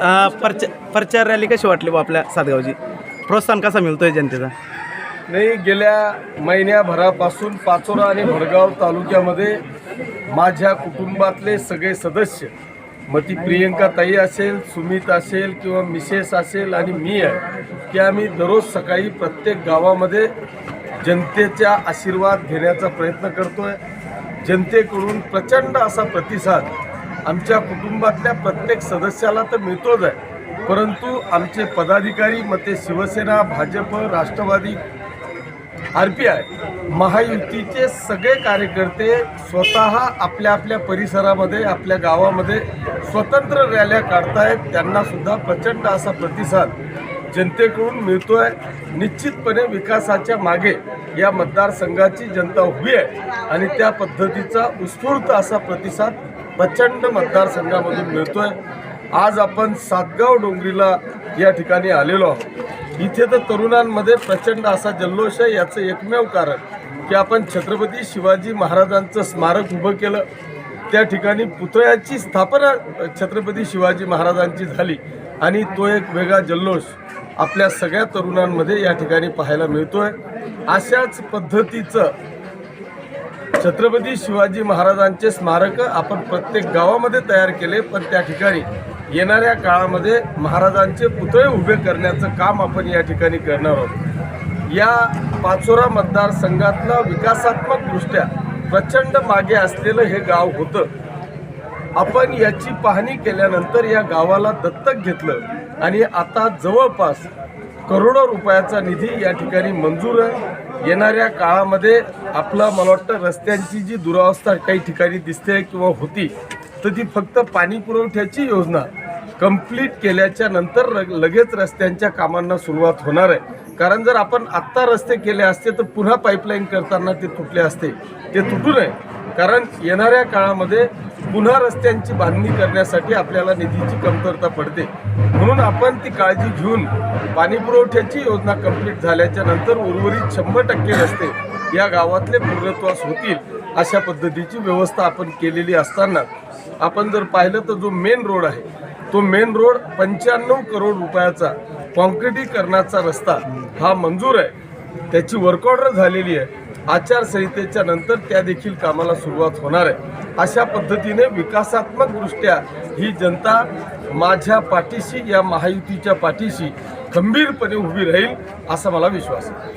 प्रचार प्रचार रॅली कशी वाटली बा आपल्या सातगावची? प्रोत्साहन कसा मिळतोय जनतेचा? नाही गेल्या महिन्याभरापासून पाचोरा आणि भडगाव तालुक्यामध्ये माझ्या कुटुंबातले सगळे सदस्य मग ती प्रियंका ताई असेल सुमित असेल किंवा मिसेस असेल आणि मी आहे की आम्ही दररोज सकाळी प्रत्येक गावामध्ये जनतेचा आशीर्वाद घेण्याचा प्रयत्न करतोय. जनतेकडून प्रचंड असा प्रतिसाद आमच्या कुटुंबातल्या प्रत्येक सदस्याला तर मिळतोच आहे. परंतु आमचे पदाधिकारी मग ते Shiv Sena Bhajap Rashtrawadi R P I महायुतीचे सगळे कार्यकर्ते स्वतः आपल्या आपल्या परिसरामध्ये आपल्या गावामध्ये स्वतंत्र रॅल्या काढतायत. त्यांनासुद्धा प्रचंड असा प्रतिसाद जनतेकडून मिळतो आहे निश्चितपणे विकासाच्या मागे या मतदारसंघाची जनता उभी आहे आणि त्या पद्धतीचा उत्स्फूर्त असा प्रतिसाद प्रचंड मतदारसंघामधून आहे आज आपण सातगाव डोंगरीला या ठिकाणी आलेलो आहोत. इथे तर तरुणांमध्ये प्रचंड असा जल्लोष आहे याचं एकमेव कारण की आपण छत्रपती शिवाजी महाराजांचं स्मारक उभं केलं. त्या ठिकाणी पुतळ्याची स्थापना छत्रपती शिवाजी महाराजांची झाली आणि तो एक वेगळा जल्लोष आपल्या सगळ्या तरुणांमध्ये या ठिकाणी पाहायला मिळतो आहे अशाच पद्धतीचं छत्रपती शिवाजी महाराजांचे स्मारक आपण प्रत्येक गावामध्ये तयार केले पण त्या ठिकाणी येणाऱ्या काळामध्ये महाराजांचे पुतळे उभे करण्याचं काम आपण या ठिकाणी करणार आहोत. या पाचोरा मतदारसंघातलं विकासात्मकदृष्ट्या प्रचंड मागे असलेलं हे गाव होतं. आपण याची पाहणी केल्यानंतर या गावाला दत्तक घेतलं आणि आता जवळपास करोडो रुपयाचा निधी या ठिकाणी मंजूर आहे. येणाऱ्या काळामध्ये आपला मला वाटतं रस्त्यांची जी दुरावस्था काही ठिकाणी दिसते किंवा होती तर ती फक्त पाणी पुरवठ्याची योजना कंप्लीट केल्याच्यानंतर लगेच रस्त्यांच्या कामांना सुरुवात होणार आहे. कारण जर आपण आत्ता रस्ते केले असते तर पुन्हा पाईपलाईन करताना ते तुटले असते. ते तुटू नये. कारण येणाऱ्या काळामध्ये पुन्हा रस्त्यांची बांधणी करण्यासाठी आपल्याला निधीची कमतरता पडते. म्हणून आपण ती काळजी घेऊन पाणी पुरवठ्याची योजना कंप्लीट झाल्याच्यानंतर उर्वरित शंभर टक्के रस्ते या गावातले पूर्णत्वास होतील अशा पद्धतीची व्यवस्था आपण केलेली असताना आपण जर पाहिलं तर जो मेन रोड आहे तो मेन रोड पंच्याण्णव करोड रुपयाचा कॉन्क्रिटीकरणाचा रस्ता हा मंजूर आहे. त्याची वर्कऑर्डर झालेली आहे. आचारसंहितेच्या नंतर त्या देखील कामाला सुरुवात होणार आहे. अशा पद्धतीने विकासात्मकदृष्ट्या ही जनता माझ्या पाठीशी या महायुतीच्या पाठीशी खंबीरपणे उभी राहील असा मला विश्वास आहे.